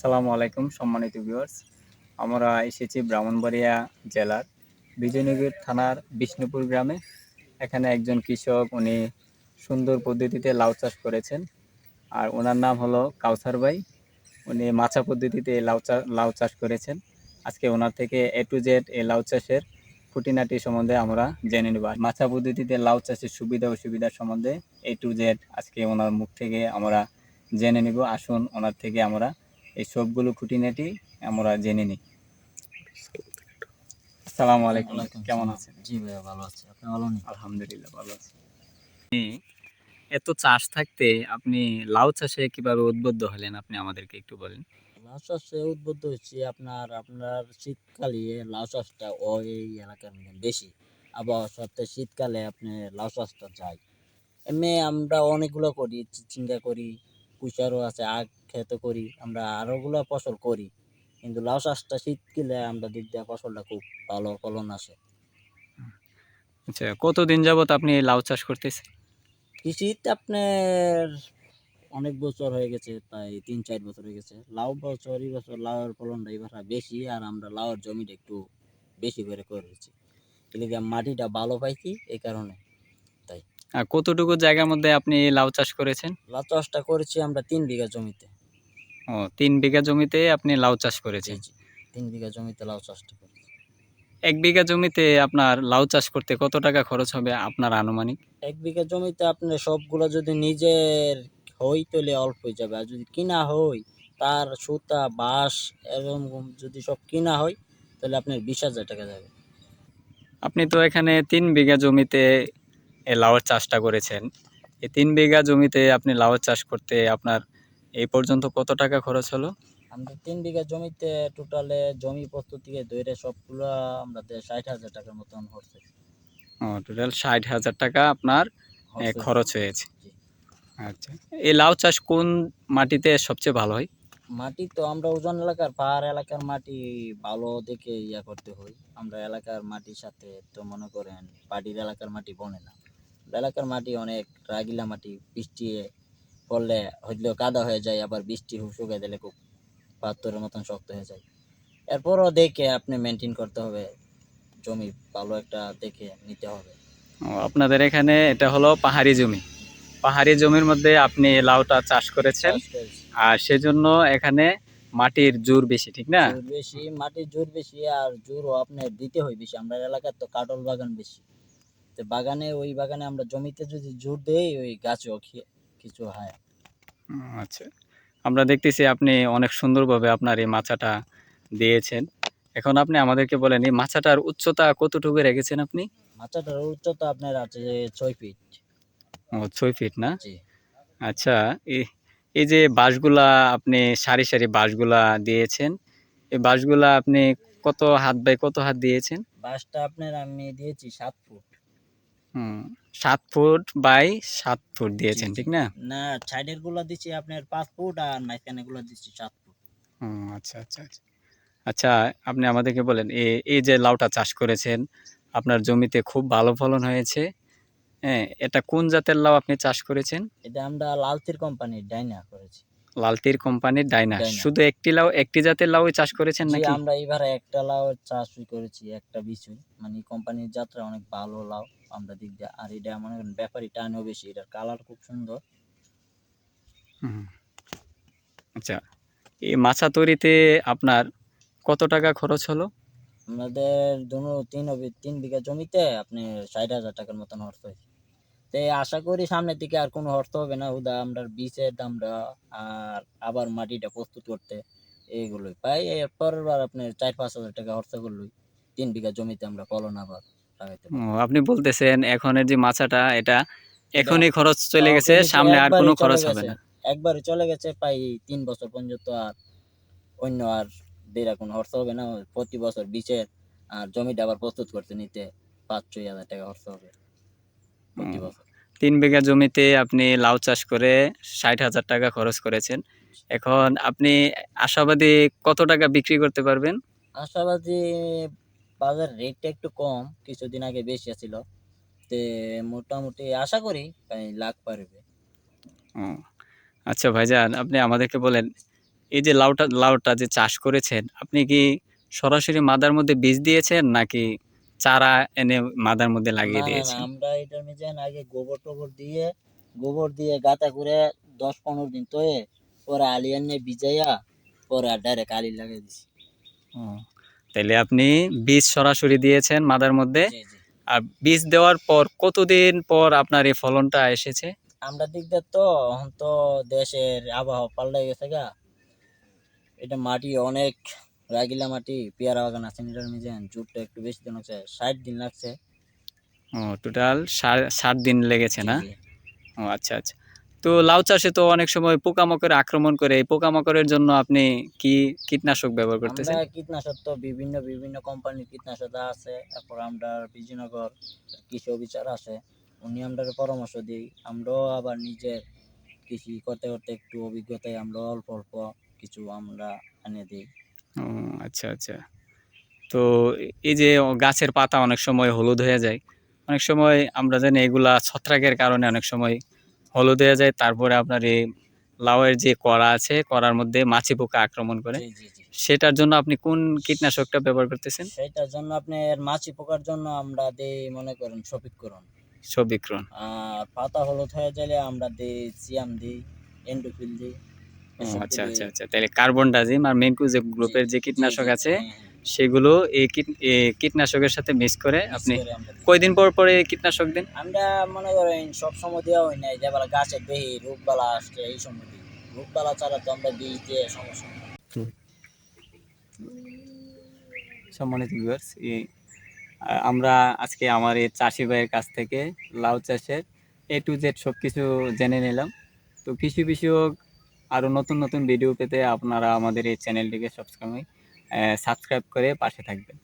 আসসালামু আলাইকুম, সম্মানিত ভিউয়ার্স আমরা এসেছি ব্রাহ্মণবাড়িয়া জেলার বিজয়নগর থানার বিষ্ণুপুর গ্রামে। এখানে একজন কৃষক, উনি সুন্দর পদ্ধতিতে লাউ চাষ করেছেন। আর ওনার নাম হলো কাউসার ভাই। উনি মাছা পদ্ধতিতে লাউ চাষ লাউ চাষ করেছেন। আজকে ওনার থেকে এ টু জেড এই লাউ চাষের খুঁটিনাটি সম্বন্ধে আমরা জেনে নেব। মাছা পদ্ধতিতে লাউ চাষের সুবিধা, অসুবিধা সম্বন্ধে এ টু জেড আজকে ওনার মুখ থেকে আমরা জেনে নিব। আসুন ওনার থেকে আমরা এই সবগুলো খুঁটিনাটি আমরা জেনে নিই। আসসালামু আলাইকুম। কেমন আছেন? জি ভাইয়া ভালো আছি। আপনি ভালো নেই আলহামদুলিল্লাহ ভালো আছি। এত চাষ থাকতে আপনি লাউ চাষে কীভাবে উদ্বুদ্ধ হলেন আপনি আমাদেরকে একটু বলেন। লাউ চাষে উদ্বুদ্ধ হচ্ছে আপনার আপনার শীতকালে লাউ চাষটা ওই এলাকার মধ্যে বেশি। আবহাওয়া সত্ত্বে শীতকালে আপনি লাউ চাষটা যায় এমনি আমরা অনেকগুলো করি চিচিঙ্গা করি কুচারও আছে আখ খেতে করি আমরা আরোগুলো ফসল করি কিন্তু লাউ চাষটা শীতকালে আমরা দিক দিয়ে ফসলটা খুব ভালো ফলন আসে। আচ্ছা কতদিন যাবত আপনি এই লাউ চাষ করতেছেন? কৃষিতে আপনার অনেক বছর হয়ে গেছে প্রায় তিন চার বছর হয়ে গেছে। লাউ বছর এই বছর লাউয়ের ফলনটা এবার বেশি আর আমরা লাউয়ের জমিটা একটু বেশি করে করেছি এদিকে মাটিটা ভালো পাইছি এই কারণে তাই। আর কতটুকু জায়গার মধ্যে আপনি এই লাউ চাষ করেছেন? লাউ চাষটা করেছি আমরা তিন বিঘা জমিতে। ও তিন বিঘা জমিতে আপনি লাউ চাষ করেছেন? তিন বিঘা জমিতে লাউ চাষটা করেছি। এক বিঘা জমিতে আপনার লাউ চাষ করতে কত টাকা খরচ হবে আপনার আনুমানিক? এক বিঘা জমিতে আপনার সবগুলো যদি নিজের হই তাহলে অল্প হয়ে যাবে। আর যদি কিনা হই তার সুতা বাঁশ এবং যদি সব কিনা হয় তাহলে আপনার বিশ হাজার টাকা যাবে। আপনি তো এখানে তিন বিঘা জমিতে লাউয়ের চাষটা করেছেন। এই তিন বিঘা জমিতে আপনি লাউয়ের চাষ করতে আপনার এই পর্যন্ত কত টাকা খরচ হলো? আমরা তিন বিঘা জমিতে টোটালে জমি প্রস্তুত থেকে ধরে সবগুলো আমরা ষাট হাজার টাকার মতন হচ্ছে ও টোটাল ষাট হাজার টাকা আপনার খরচ হয়েছে। আচ্ছা। এই লাউ চাষ কোন মাটিতে সবচেয়ে ভালো হয়? মাটি তো আমরা ওজন এলাকার পাহাড় এলাকার মাটি ভালো দেখে ইয়া করতে হয়। আমরা এলাকার মাটির সাথে তো মনে করেন পাটির এলাকার মাটি বনে না। এলাকার মাটি অনেক রাগিলা মাটি বৃষ্টি পড়লে হইলেও কাদা হয়ে যায় আবার বৃষ্টি শুকিয়ে দিলে খুব পাথরের মতন শক্ত হয়ে যায়। এরপরও দেখে আপনি মেনটেন করতে হবে জমি ভালো একটা দেখে নিতে হবে। আপনাদের এখানে এটা হলো পাহাড়ি জমি। পাহাড়ি জমির মধ্যে আপনি লাউটা চাষ করেছেন আর সেজন্য এখানে মাটির জোর বেশি ঠিক না? বেশি মাটির জোর বেশি আর জোরও আপনার দিতে হয় বেশি। আমরা এলাকার তো কাটল বাগান বেশি। তো বাগানে ওই বাগানে আমরা জমিতে যদি জোর দেই ওই গাছও খি- কিছু হয়। আচ্ছা। আমরা দেখতেছি আপনি অনেক সুন্দরভাবে আপনার এই মাচাটা দিয়েছেন। এখন আপনি আমাদেরকে বলেন এই মাচাটার উচ্চতা কতটুকু রেখেছেন আপনি? মাচাটার উচ্চতা আপনার আছে ছয় ফিট। ও ছয় ফিট না? আচ্ছা এই এই যে বাঁশগুলা আপনি সারি সারি বাঁশগুলা দিয়েছেন এই বাঁশগুলা আপনি কত হাত বাই কত হাত দিয়েছেন? বাঁশটা আপনার আমি দিয়েছি সাত ফুট। হুম, সাত ফুট বাই সাত ফুট দিয়েছেন ঠিক না? না সাইডেরগুলো দিচ্ছি আপনার পাঁচ ফুট আর মাঝখানে গুলো দিচ্ছি সাত ফুট। হুম, আচ্ছা আচ্ছা আচ্ছা। আচ্ছা আপনি আমাদেরকে বলেন এই এই যে লাউটা চাষ করেছেন আপনার জমিতে খুব ভালো ফলন হয়েছে হ্যাঁ এটা কোন জাতের লাউ আপনি চাষ করেছেন? এটা আমরা লালতির কোম্পানির ডাইনা করেছি। লালতির কোম্পানির ডাইনা। শুধু একটি লাউ একটি জাতের লাউ চাষ করেছেন নাকি? আমরা এবারে একটা লাউ চাষই করেছি একটা বিচুই। মানে কোম্পানির যাত্রা অনেক ভালো লাউ আমরা দিক দিয়ে। আর এটা মনে করেন ব্যাপারী টানও বেশি এটার কালার খুব সুন্দর। আচ্ছা এই মাছা তৈরিতে আপনার কত টাকা খরচ হলো? আমাদের দুনো তিন তিন বিঘা জমিতে আপনি ষাট হাজার টাকার মতন অর্থ হয়েছে। তো আশা করি সামনের দিকে আর কোনো অর্থ হবে না। উদা আমরা বীজের দামটা আর আবার মাটিটা প্রস্তুত করতে এইগুলোই পাই। এরপর আর আপনি চার পাঁচ হাজার টাকা অর্থ করলই। তিন বিঘা জমিতে আমরা ফলন আবার আপনি বলতেছেন এখনের যে মাছাটা এটা এখনই খরচ চলে গেছে সামনে আর কোনো খরচ হবে না। একবারে চলে গেছে প্রায় তিন বছর পর্যন্ত আর অন্য আর দেরা কোনো খরচ হবে না। প্রতি বছর বীজের আর জমিটা আবার প্রস্তুত করতে নিতে পাঁচ ছয় হাজার টাকা খরচ হবে। তিন বিঘা জমিতে আপনি লাউ চাষ করে ষাট হাজার টাকা খরচ করেছেন। এখন আপনি আশাবাদী কত টাকা বিক্রি করতে পারবেন? আশাবাদী বাজার রেটটা একটু কম কিছুদিন আগে বেশি ছিল তে মোটামুটি আশা করি লাখ পারবে আচ্ছা ভাইজান আপনি আমাদেরকে বলেন এই যে লাউটা লাউটা যে চাষ করেছেন আপনি কি সরাসরি মাদার মধ্যে বীজ দিয়েছেন নাকি চারা এনে মাদার মধ্যে লাগিয়ে দিয়েছেন আমরা এটার মধ্যে আগে গোবর টোবর দিয়ে গোবর দিয়ে গাঁথা করে দশ পনেরো দিন তয়ে পরে আলি এনে ভিজাইয়া পরে আর ডাইরেক্ট আলি লাগিয়ে দিছি। তাহলে আপনি বীজ সরাসরি দিয়েছেন মাদার মধ্যে। আর বীজ দেওয়ার পর কতদিন পর আপনার এই ফলনটা এসেছে? আমরা দিক দিয়ে তো এখন তো দেশের আবহাওয়া পাল্টে গেছে গা। এটা মাটি অনেক রাগিলা মাটি পেয়ারা বাগান আছে এটার মধ্যে জুটটা একটু বেশি দিন হচ্ছে ষাট দিন লাগছে। ও টোটাল ষাট দিন লেগেছে না। ও আচ্ছা আচ্ছা। তো লাউ চাষে তো অনেক সময় পোকামাকড় আক্রমণ করে এই পোকামাকড়ের জন্য আপনি কি কীটনাশক ব্যবহার করতেছেন? আমরা কীটনাশক তো বিভিন্ন বিভিন্ন কোম্পানির কীটনাশক আছে তারপর আমরা বিজয়নগর কৃষি অফিসার আছে উনি আমরা পরামর্শ দিই। আমরাও আবার নিজের কৃষি করতে করতে একটু অভিজ্ঞতায় আমরা অল্প অল্প কিছু আমরা এনে দিই। ও আচ্ছা আচ্ছা। তো এই যে গাছের পাতা অনেক সময় হলুদ হয়ে যায় অনেক সময় আমরা জানি এগুলা ছত্রাকের কারণে অনেক সময় হলুদ হয়ে যায় তারপরে আপনার এই লাউয়ের যে কড়া আছে কড়ার মধ্যে মাছি পোকা আক্রমণ করে। সেটার জন্য আপনি কোন কীটনাশকটা ব্যবহার করতেছেন? সেটার জন্য আপনার মাছি পোকার জন্য আমরা দিই মনে করেন সফিক করুন সবিক্রণ। আর পাতা হলুদ হয়ে গেলে আমরা দিই সিয়াম দিই এন্ডোফিল দিই। আচ্ছা দিলে- আচ্ছা আচ্ছা। তাহলে কার্বন ডাজিম আর মেনকু যে গ্রুপের যে কীটনাশক আছে সেগুলো এই কীট কীটনাশকের সাথে মিক্স করে আপনি। কয়দিন পর পরে কীটনাশক দেন? আমরা মনে করেন সব সময় দেওয়া হয় নাই যেবার গাছের বেহি রোগবালা আসছে এই সময় রোগবালা ছাড়া তো আমরা বীজ দিয়ে সমস্যা সম্মানিত ভিউয়ার্স আমরা আজকে আমার এই চাষি ভাইয়ের কাছ থেকে লাউ চাষের এ টু জেড সব কিছু জেনে নিলাম। তো কৃষি বিষয়ক আরও নতুন নতুন ভিডিও পেতে আপনারা আমাদের এই চ্যানেলটিকে সবসময় সাবস্ক্রাইব করে পাশে থাকবেন।